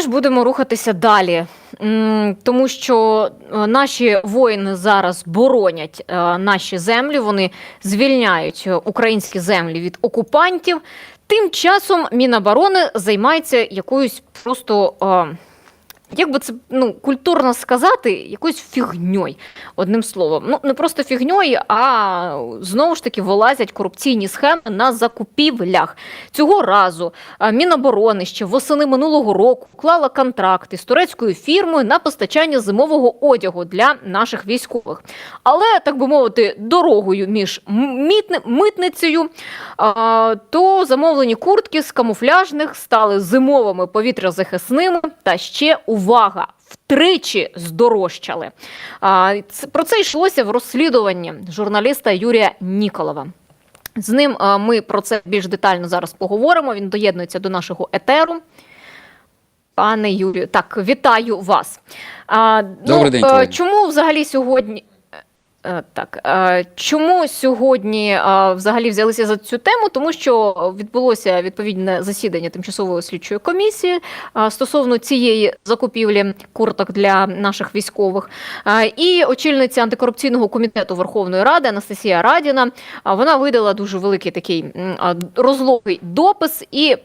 ж будемо рухатися далі, тому що е, наші воїни зараз боронять е, наші землі, вони звільняють е, українські землі від окупантів. Тим часом Міноборони займається якоюсь просто. Як би це ну, культурно сказати, якоюсь фігньою, одним словом. Ну, не просто фігньою, а знову ж таки вилазять корупційні схеми на закупівлях. Цього разу Міноборони ще восени минулого року уклала контракти з турецькою фірмою на постачання зимового одягу для наших військових. Але, так би мовити, дорогою між митницею, то замовлені куртки з камуфляжних стали зимовими повітрязахисними та ще увага. Втричі здорожчали. Про це йшлося в розслідуванні журналіста Юрія Ніколова. З ним ми про це більш детально зараз поговоримо. Він доєднується до нашого етеру. Пане Юрію, так, вітаю вас. Добрий ну, день, е. Чому взагалі сьогодні. Е, Так, е, чому сьогодні е, взагалі взялися за цю тему? Тому що відбулося відповідне засідання тимчасової слідчої комісії стосовно цієї закупівлі курток для наших військових. І очільниця антикорупційного комітету Верховної Ради Анастасія Радіна вона видала дуже великий такий розлогий допис і.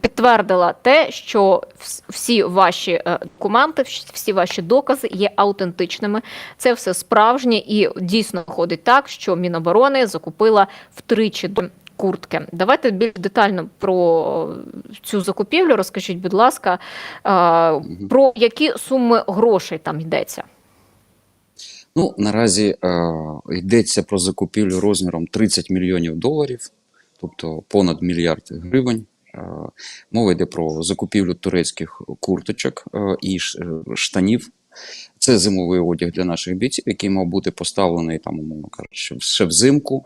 Підтвердила те, що всі ваші е, документи, всі ваші докази є аутентичними. Це все справжнє і дійсно виходить так, що Міноборони закупила втричі до куртки. Давайте більш детально про цю закупівлю. Розкажіть, будь ласка, е, про які суми грошей там йдеться. Ну, наразі е, йдеться про закупівлю розміром 30 мільйонів доларів, тобто понад мільярд гривень. Е, мова йде про закупівлю турецьких курточок е, і е, штанів. Це зимовий одяг для наших бійців, який мав бути поставлений там, умовно кажучи, ще взимку.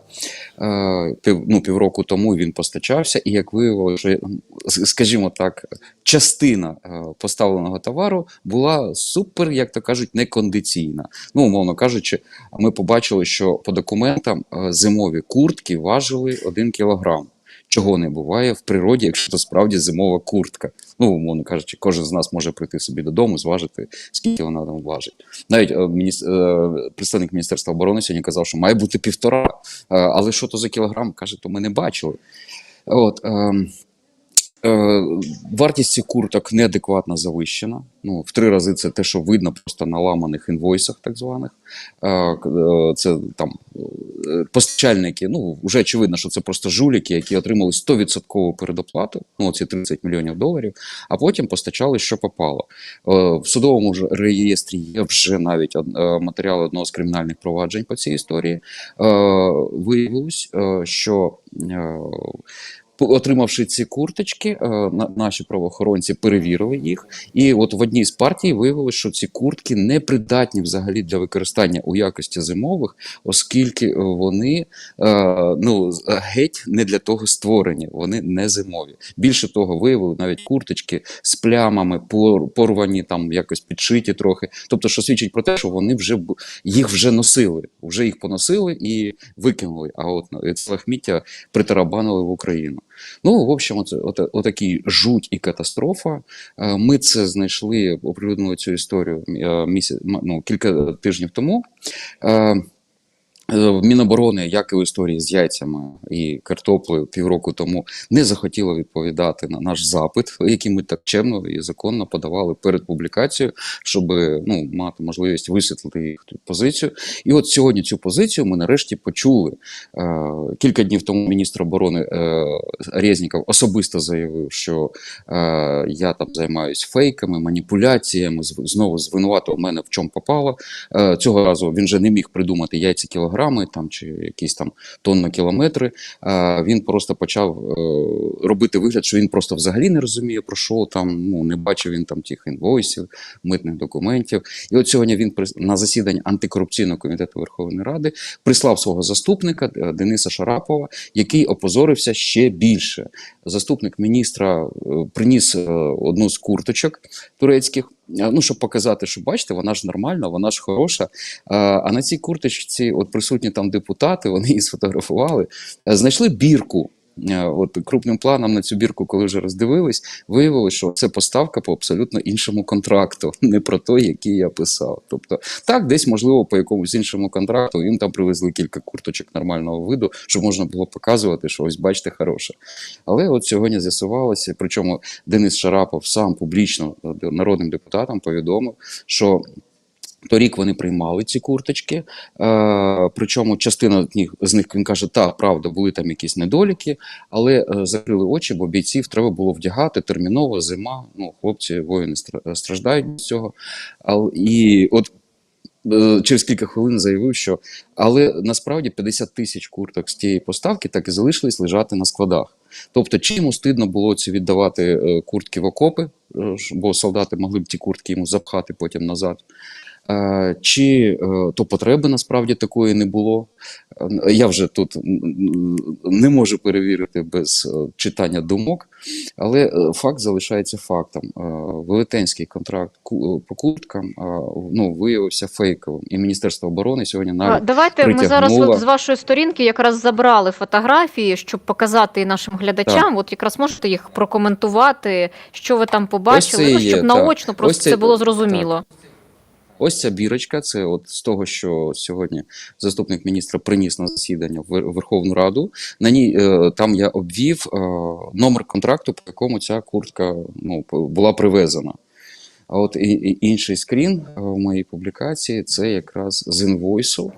Пів, ну, півроку тому він постачався, і як виявилося, що, скажімо так, частина поставленого товару була супер, як то кажуть, некондиційна. Ну, умовно кажучи, ми побачили, що по документам зимові куртки важили 1 кілограм. Чого не буває в природі, якщо це справді зимова куртка. Ну, умовно кажучи, кожен з нас може прийти собі додому, зважити, скільки вона там важить. Навіть е, мініс... е, представник Міністерства оборони сьогодні казав, що має бути півтора. Е, але що то за кілограм? Каже, то ми не бачили. От, Е, вартість цих курток неадекватно завищена. Ну, в три рази це те, що видно просто на ламаних інвойсах, так званих. Е, е, це там е, постачальники. Ну, вже очевидно, що це просто жуліки, які отримали 100% передоплату, ну, ці 30 мільйонів доларів, а потім постачали, що попало. Е, в судовому реєстрі є вже навіть е, матеріали одного з кримінальних проваджень по цій історії. Е, виявилось, е, що е, Отримавши ці курточки, е, на- наші правоохоронці перевірили їх, і от в одній з партій виявилось, що ці куртки не придатні взагалі для використання у якості зимових, оскільки вони е, ну геть не для того створені, вони не зимові. Більше того, виявили навіть курточки з плямами, пор- порвані там якось підшиті трохи. Тобто, що свідчить про те, що вони вже їх вже носили, вже їх поносили і викинули. А от ну, це лахміття притарабанили в Україну. Ну, в общем, оце, от, отакі жуть і катастрофа. Е, Ми це знайшли, оприлюднили цю історію е, місяць, ну, кілька тижнів тому. Е, Міноборони, як і в історії з яйцями і картоплею півроку тому, не захотіло відповідати на наш запит, який ми так чемно і законно подавали перед публікацією, щоб ну, мати можливість висвітлити їх позицію. І от сьогодні цю позицію ми нарешті почули. Е, Кілька днів тому міністр оборони е, Резніков особисто заявив, що я там займаюся фейками, маніпуляціями, знову звинуватив мене в чому попало. Цього разу він вже не міг придумати яйця кілограми там чи якісь там тонни кілометри. Е, Він просто почав е, робити вигляд, що він просто взагалі не розуміє про що там. Ну не бачив він там тих інвойсів, митних документів. І от сьогодні він на засіданні антикорупційного комітету Верховної Ради прислав свого заступника е, Дениса Шарапова, який опозорився ще більше. Заступник міністра е, приніс одну з курточок турецьких. Е, Ну, щоб показати, що бачите, вона ж нормальна, вона ж хороша. Е, А на цій курточці, от присутні там депутати, вони її сфотографували, е, знайшли бірку. Е, от крупним планом на цю бірку, коли вже роздивились, виявилося, що це поставка по абсолютно іншому контракту, не про той, який я писав. Тобто, так, десь можливо по якомусь іншому контракту їм там привезли кілька курточок нормального виду, щоб можна було показувати, що ось бачите, хороше. Але от сьогодні з'ясувалося, причому Денис Шарапов сам публічно е, народним депутатам повідомив, що Торік вони приймали ці курточки, е, причому частина з них, він каже, так, правда, були там якісь недоліки, але е, закрили очі, бо бійців треба було вдягати терміново, зима. Ну, хлопці, воїни страждають від цього. Але, і от е, через кілька хвилин заявив, що але насправді 50 тисяч курток з тієї поставки так і залишились лежати на складах. Тобто, чи йому стидно було ці віддавати е, куртки в окопи, е, бо солдати могли б ті куртки йому запхати потім назад. Е, Чи е, то потреби насправді такої не було? Е, Я вже тут не можу перевірити без читання думок, але факт залишається фактом. Велетенський контракт по курткам ну, виявився фейковим, і Міністерство оборони сьогодні А, навіть Давайте ми зараз от з вашої сторінки якраз забрали фотографії, щоб показати нашим глядачам. От якраз можете їх прокоментувати, що ви там побачили, ну, і є, щоб так. наочно просто Ось це- це було зрозуміло. Ось ця бірочка, це от з того, що сьогодні заступник міністра приніс на засідання в Верховну Раду. На ній е, там я обвів е, номер контракту, по якому ця куртка ну, була привезена. А от і, інший скрін е, в моїй публікації це якраз з інвойсу,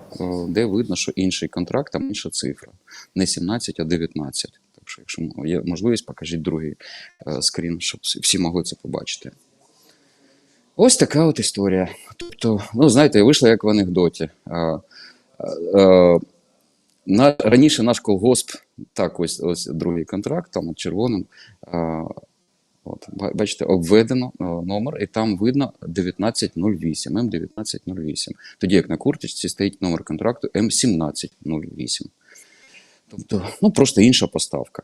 де видно, що інший контракт, там інша цифра. Не 17, а 19. Так що, якщо є можливість, покажіть другий скрін, щоб всі могли це побачити. Ось така от історія. Тобто, ну знаєте, вийшло як в анекдоті. На, раніше наш колгосп, так, ось, ось другий контракт, там червоним. А, от, бачите, обведено номер, і там видно 1908, М1908. Тоді як на курточці стоїть номер контракту М1708. Тобто, ну просто інша поставка.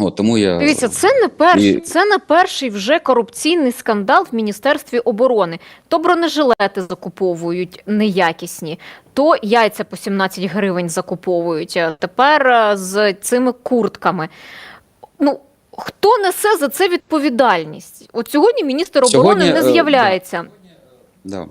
От, тому я Дивіться, це не перший, І- це не перший вже корупційний скандал в Міністерстві оборони. То бронежилети закуповують неякісні, то яйця по 17 гривень закуповують. а Тепер е, з цими куртками. Ну хто несе за це відповідальність? От сьогодні міністр оборони Сьогодні, не е, з'являється. Да.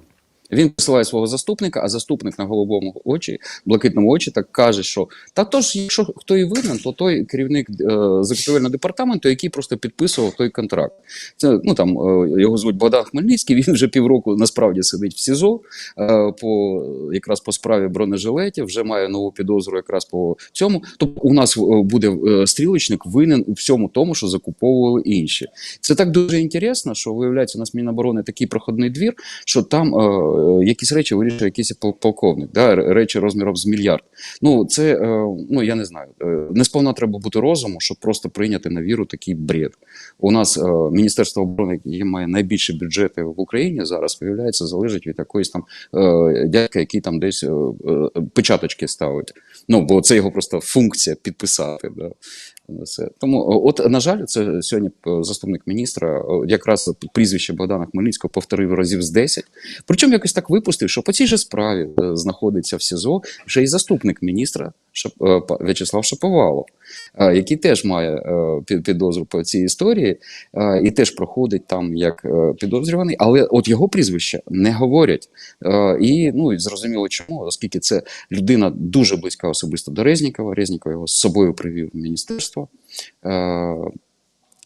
Він посилає свого заступника, а заступник на голубому очі, блакитному очі, так каже, що та то ж, якщо хто і винен, то той керівник е, закупівельного департаменту, який просто підписував той контракт. Це ну там е, його звуть Богдан Хмельницький. Він вже півроку насправді сидить в СІЗО е, по якраз по справі бронежилетів. Вже має нову підозру якраз по цьому. Тобто у нас е, буде е, стрілочник винен у всьому тому, що закуповували інші. Це так дуже інтересно, що виявляється, у нас Міноборони такий проходний двір, що там е, якісь речі вирішує якийсь полковник, да, речі розміром з мільярд. Ну це е, ну я не знаю. Е, не сповна треба бути розуму, щоб просто прийняти на віру такий бред. У нас е, Міністерство оборони, яке має найбільші бюджети в Україні зараз, виявляється, залежить від якоїсь там е, дядька, який там десь е, е, печаточки ставить. Ну бо це його просто функція підписати. Да. Це. Тому, от, на жаль, це сьогодні е, заступник міністра, якраз прізвище Богдана Хмельницького повторив разів з 10. Причому якось так випустив, що по цій же справі е, знаходиться в СІЗО ще й заступник міністра е, В'ячеслав Шаповалов, е, який теж має е, підозру по цій історії е, і теж проходить там як е, підозрюваний, але от його прізвище не говорять. Е, І ну зрозуміло чому, оскільки це людина дуже близька особисто до Резнікова. Резніков його з собою привів в міністерство.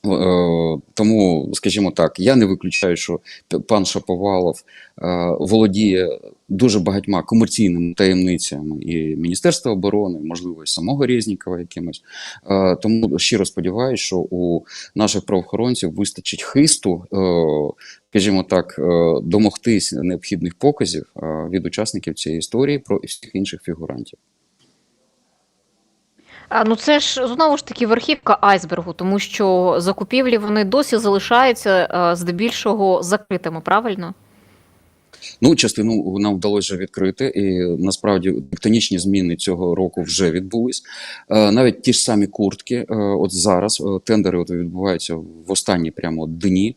Е, Тому, скажімо так, я не виключаю, що пан Шаповалов е, володіє дуже багатьма комерційними таємницями і Міністерства оборони, можливо, і самого Резнікова якимось. Е, Тому щиро сподіваюся, що у наших правоохоронців вистачить хисту, скажімо так, домогтись необхідних показів від учасників цієї історії про всіх інших фігурантів. А ну це ж знову ж таки верхівка айсбергу, тому що закупівлі вони досі залишаються е, здебільшого закритими, правильно? Ну, частину нам вдалося відкрити, і насправді тектонічні зміни цього року вже відбулись. Е, Навіть ті ж самі куртки, е, от зараз тендери от відбуваються в останні прямо дні.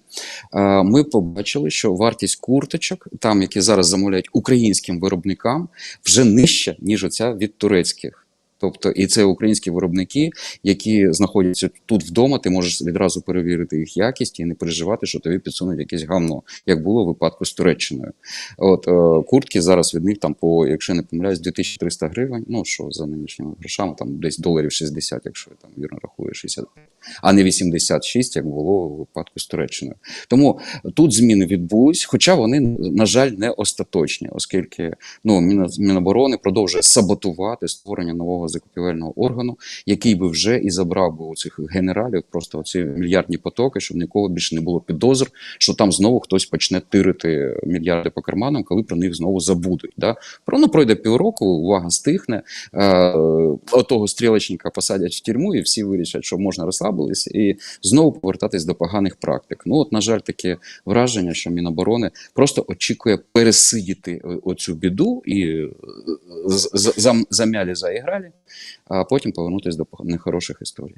Ми побачили, що вартість курточок, там які зараз замовляють українським виробникам, вже нижча ніж оця від турецьких. Тобто, і це українські виробники, які знаходяться тут вдома, ти можеш відразу перевірити їх якість і не переживати, що тобі підсунуть якесь гавно, як було в випадку з Туреччиною. От е, куртки зараз від них там по, якщо не помиляюсь, 2300 гривень. Ну що за нинішніми грошами, там десь доларів 60, якщо я там вірно рахую, 65, а не 86, як було у випадку з Туреччиною. Тому тут зміни відбулись, хоча вони, на жаль, не остаточні, оскільки ну, Міноборони продовжує саботувати створення нового закупівельного органу, який би вже і забрав би у цих генералів просто ці мільярдні потоки, щоб нікого більше не було підозр, що там знову хтось почне тирити мільярди по карманам, коли про них знову забудуть. Да? Про ну пройде півроку, увага стихне, е, отого стрілочника посадять в тюрму, і всі вирішать, що можна розслабились, і знову повертатись до поганих практик. Ну от, на жаль, таке враження, що Міноборони просто очікує пересидіти е, оцю біду і е, замялі заігралі, а потім повернутися до нехороших історій.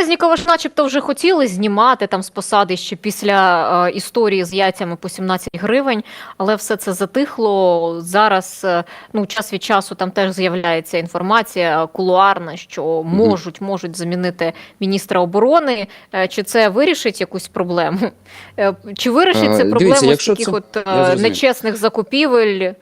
Резнікова ж начебто вже хотіли знімати там з посади ще після е, історії з яйцями по 17 гривень, але все це затихло. Зараз, е, ну, час від часу там теж з'являється інформація кулуарна, що можуть, можуть замінити міністра оборони. Е, Чи це вирішить якусь проблему? Е, Чи вирішить це проблему з таких це- от е, нечесних закупівель,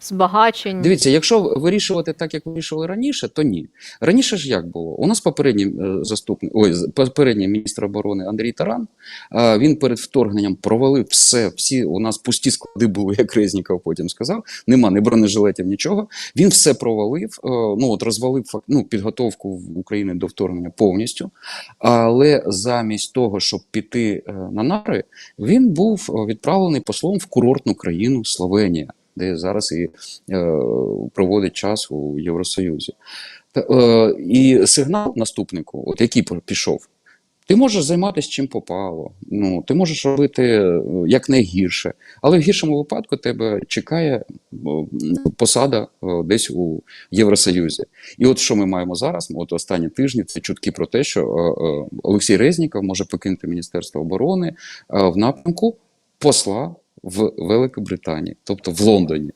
збагачень? Дивіться, якщо вирішувати так, як вирішували раніше, то ні. Раніше ж як було? У нас попередній е, заступник, ой, попередній міністр оборони Андрій Таран. е, Він перед вторгненням провалив все. Всі у нас пусті склади були, як Резніков потім сказав. Нема ні бронежилетів, нічого. Він все провалив. е, Ну от розвалив ну, підготовку України до вторгнення повністю. Але замість того, щоб піти на нари, він був відправлений послом в курортну країну Словенія, де зараз і е, проводить час у Євросоюзі. Та, е, і сигнал наступнику, от який пішов. Ти можеш займатися чим попало, ну ти можеш робити е, як найгірше, але в гіршому випадку тебе чекає посада десь у Євросоюзі. І от що ми маємо зараз? От останні тижні це чутки про те, що е, е, Олексій Резніков може покинути Міністерство оборони е, в напрямку посла в Великобританії, тобто в Лондоні.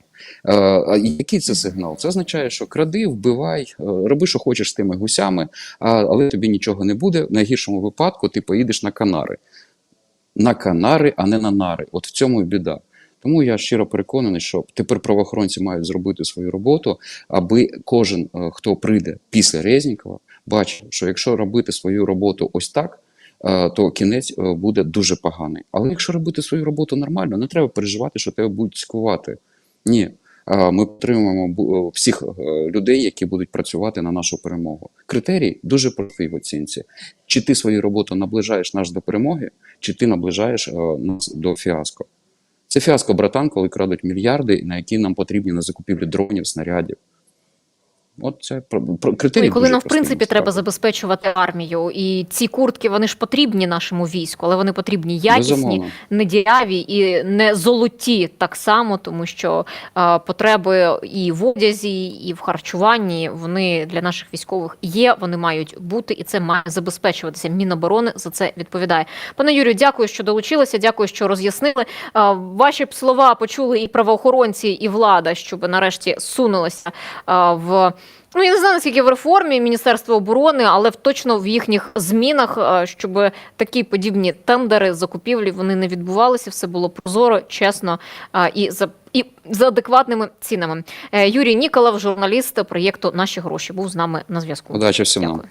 Е, який це сигнал? Це означає, що кради, вбивай, е, роби, що хочеш з тими гусями, але тобі нічого не буде. В найгіршому випадку ти поїдеш на Канари. На Канари, а не на нари. От в цьому і біда. Тому я щиро переконаний, що тепер правоохоронці мають зробити свою роботу, аби кожен, е, хто прийде після Резнікова, бачив, що якщо робити свою роботу ось так, то кінець е, буде дуже поганий. Але якщо робити свою роботу нормально, не треба переживати, що тебе будуть цькувати. Ні. Е, Ми підтримуємо е, всіх е, людей, які будуть працювати на нашу перемогу. Критерій дуже простий в оцінці: чи ти свою роботу наближаєш нас до перемоги, чи ти наближаєш е, нас до фіаско. Це фіаско, братан, коли крадуть мільярди, на які нам потрібні на закупівлю дронів, снарядів. От це про, про критерій. Ну, коли нам в принципі треба забезпечувати армію, і ці куртки вони ж потрібні нашому війську, але вони потрібні якісні, Безумовно. не діряві і не золоті так само, тому що е, потреби і в одязі, і в харчуванні вони для наших військових є. Вони мають бути, і це має забезпечуватися. Міноборони за це відповідає. Пане Юрію, дякую, що долучилися. Дякую, що роз'яснили. Е, ваші б слова почули і правоохоронці, і влада, щоб нарешті сунулися е, в. Ну, я не знаю, наскільки в реформі Міністерства оборони, але в точно в їхніх змінах, е, щоб такі подібні тендери, закупівлі вони не відбувалися, все було прозоро, чесно е, і за і за адекватними цінами. Е, Юрій Ніколов, журналіст проєкту Наші гроші, був з нами на зв'язку. Удачі всім. Дякую.